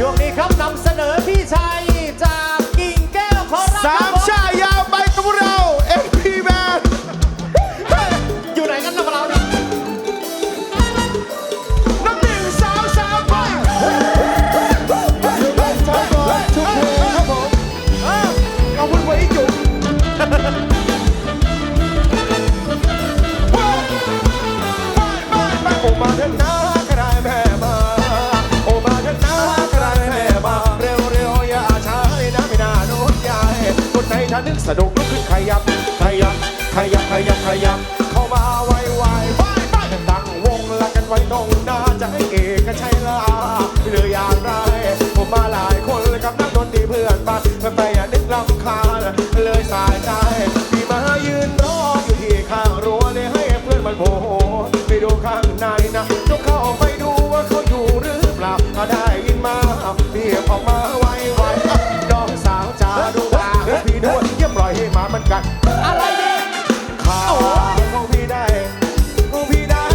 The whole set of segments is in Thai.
ช่วงนี้ครับนานึกสนุกลุกขึ้นขยับ ขยับ ขยับ ขยับ ขยับ เข้ามาไวไวไปไปตั้งวงละกันไว้ตรงหน้าจะให้เอกชัยลาหรืออย่างไร ผมมาหลายคนเลยกับนักดนตรีเพื่อนบ้านแต่ไปอย่านึกลำคาญเลยสายใจพี่มายืนรออยู่ที่ข้างรั้วเลยให้เพื่อนมันโผล่ไปดูข้างในนะ ขาของพี่ได้ของพี่ได้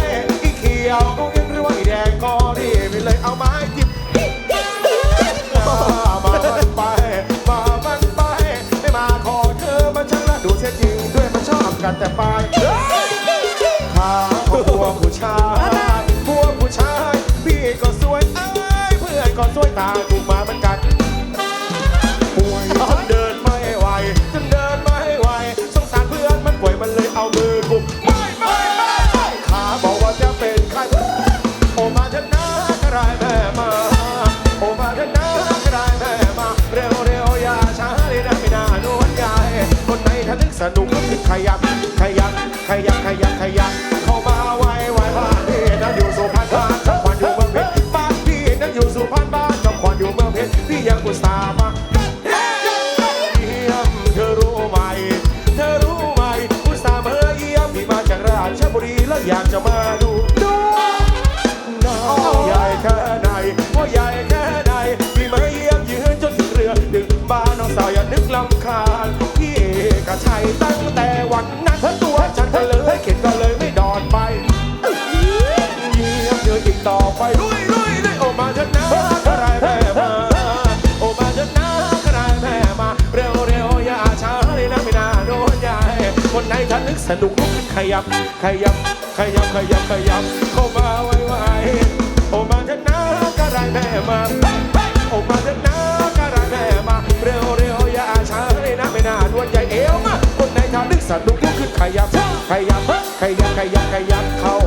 อีเขียวของยังหรือว่าอีแดงก็รีบไปเลยเอาไม้หยิบมามันไป มามันไป ไม่มาขอเธอมันช่างละดูเสียจริงด้วยมันชอบกันแต่ไปขาของพวกผู้ชายพวกผู้ชาย พี่ก็สวยเอ้ยเพื่อนก็สวยตาถูกมามือน นถ้านึกสนุกก็คือขยับขยับขยับขยับขยับเข้ามาไวไวบ้านพี่นั้นอยู่สุพรรณบ้านจอมควันอยู่เมืองเพชรบ้านพี่นั้นอยู่สุพรรณบ้านจอมควันอยู่เมืองเพชรพี่ยังอุตส่าห์มาเยี่ยมเธอรู้ไหมเธอรู้ไหมอุตส่าห์มาเยี่ยมพี่มาจากราชบุรีแล้วอยากจะมาดูดูน้องใหญ่แค่ไหนว่าใหญ่ คาญพี่เอกชัยตั้งแต่วันนั้นตัวฉันเลยเข็ดก็เลยไม่ดอนไปเยี่ยมเธออีกต่อไปลุยลุยลุยโอมาเถอะนะกระไรแม่มาโอมาเถอะนะกระไรแม่มา เร็วเร็วอย่าช้าเลยนะไม่น่าโดนยายคนไหนถ้านึกสนุกลุกขึ้นขยับ ขยับ ขยับขยับขยับเข้ามาไวไวๆโอมาเถอะนะกระไรแม่มา ไหนถ้านึกสนุกลุกขึ้นขยับขยับขยับขยับขยับเข้า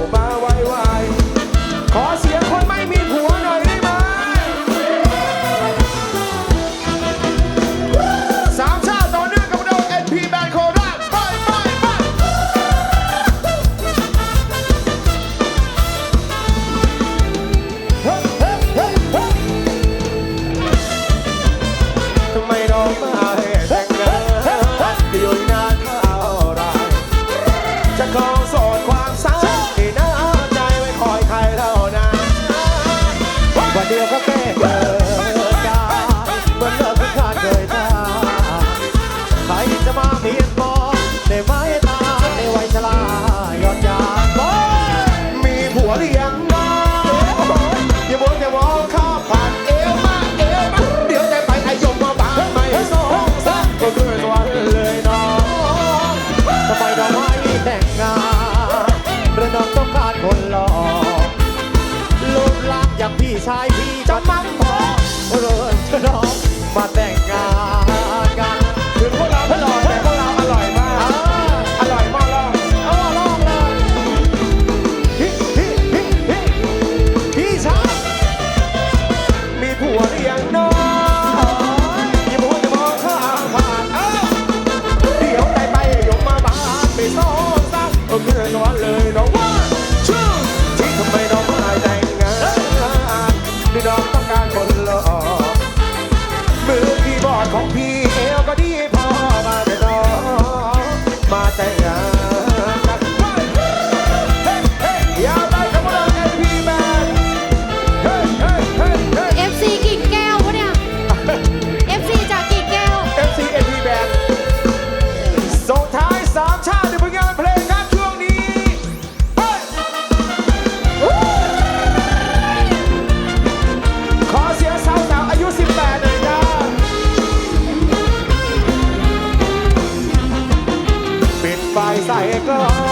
快赛歌。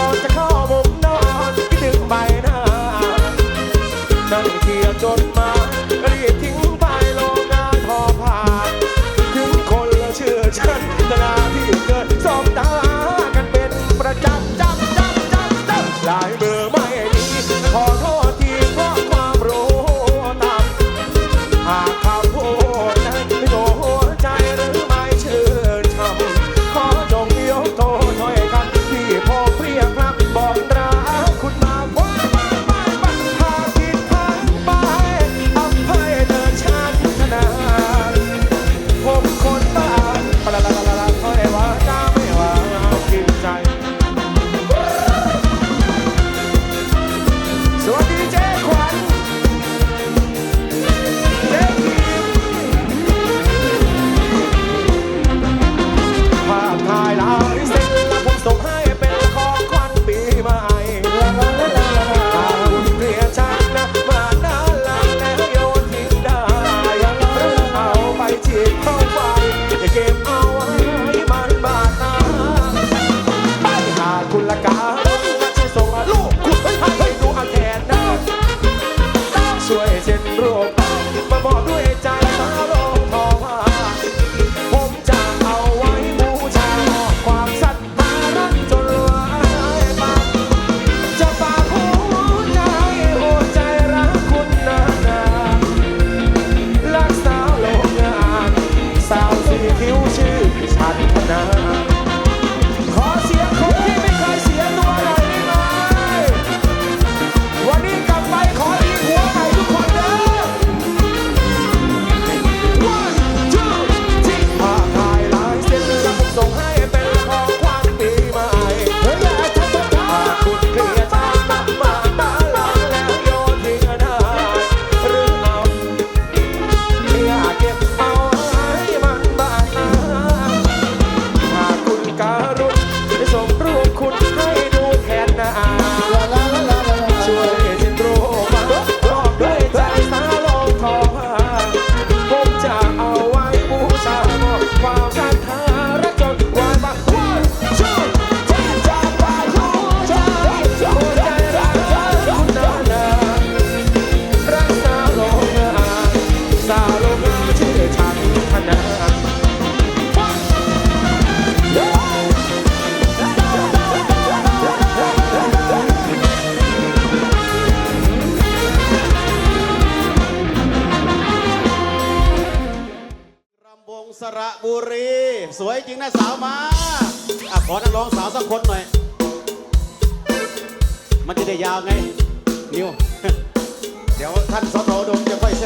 สวยจริงนะสาวมาอขอนักร้องสาวสักคนหน่อย มันจะได้ยาวไง นิว เดี๋ยวท่านสอทโดมจะค่อยเส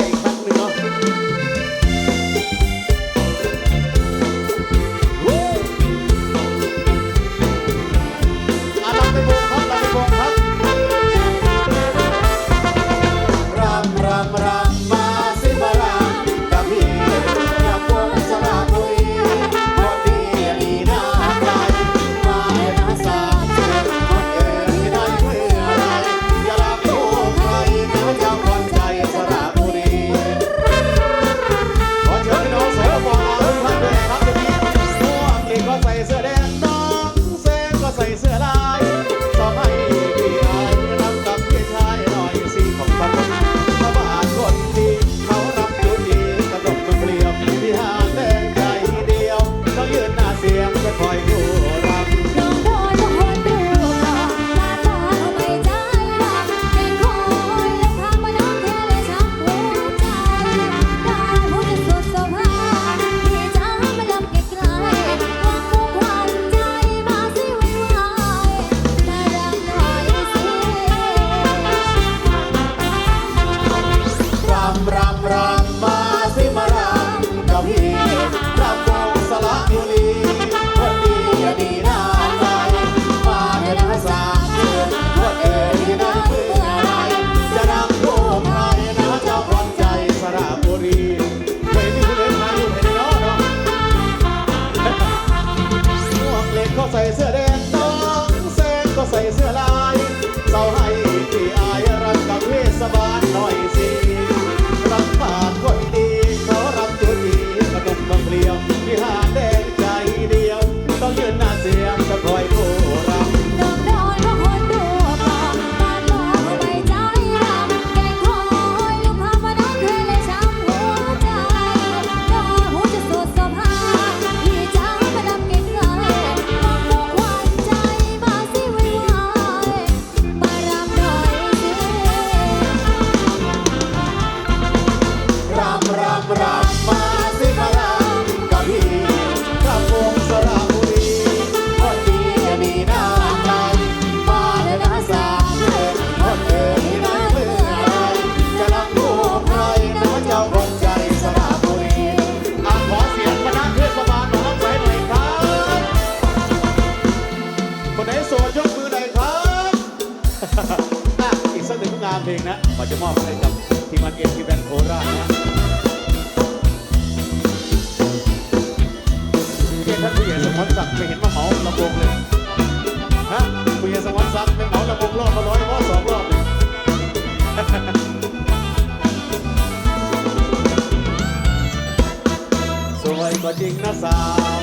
งนะขอจะมอบให้กับทีมงานเอ็นทีแบนโคราชนะเรียกท่านผู้ใหญ่สมวัตดิ์ไปเห็นมาเหมาลำวงเลยฮะผู้ใหญ่สมวัตดิ์เปเหมาลำวงรอบมาร้อยรอบสองรอบเลยสวยก็จริงนะสาว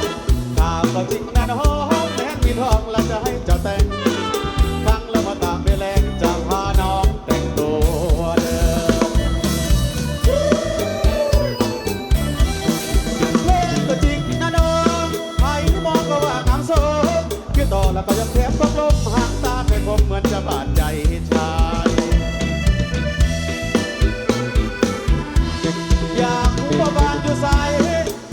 ตาก็จริงนะน้องแม่มีทองละ ต่อแล้วก็ยังเทปพักลมหางตาให้ผมเหมือนจะบาดใจชายอยากรู้ว่าบานอยู่สาย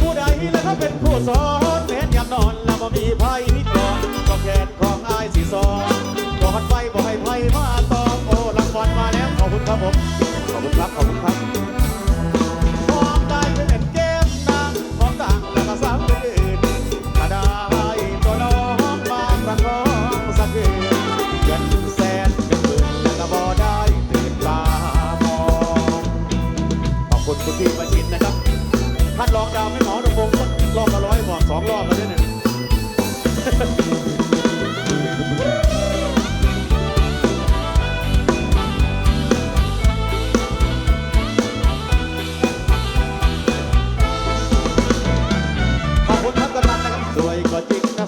ผู้ใดแล้วเขาเป็นผู้สอนเห็นยามนอนแล้วบ่มีไพ่ก่อนก็แขนของอายสีสอนกอดไว้บ่ให้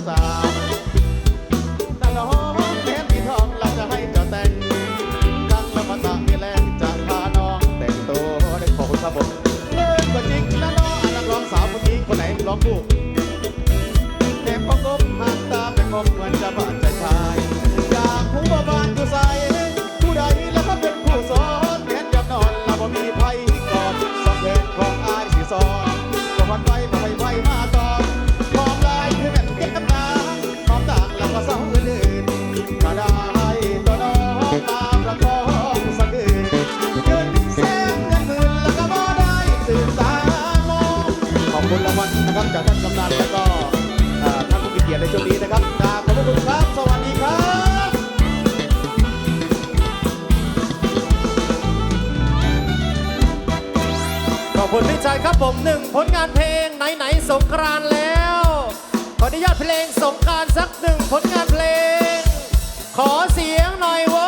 สามตั้งหอมแทนที่ทองเราจะให้เจ้แต่งกังละตะมีแรงจะพาน้องแต่งตัวได้ขอบคุณคบเลิกก็จริงแล้วน้องนักร้องสาวคนนี้คนไหนร้องคู่แต่พอกหางตาไปคบเมือนจะบาดใจชายอยากผู้บานอยู่ใสผู้ใดแล้วก็เป็นผู้สอนแทนจะนอนเราบ่มีภัยก่อนสองเพลงของอายสิสอนก็น นะครับจากท่านกำนันแล้วก็ท่านผู้มีเกียรติในช่วงนี้นะครับกราบขอบพระคุณครับ สวัสดีครับขอบคุณพี่ชายครับผมหนึ่งผลงานเพลงไหนๆสงกรานแล้ว ขออนุญาตเพลงสงกรารสักหนึ่งผลงานเพลง ขอเสียงหน่อยว้ย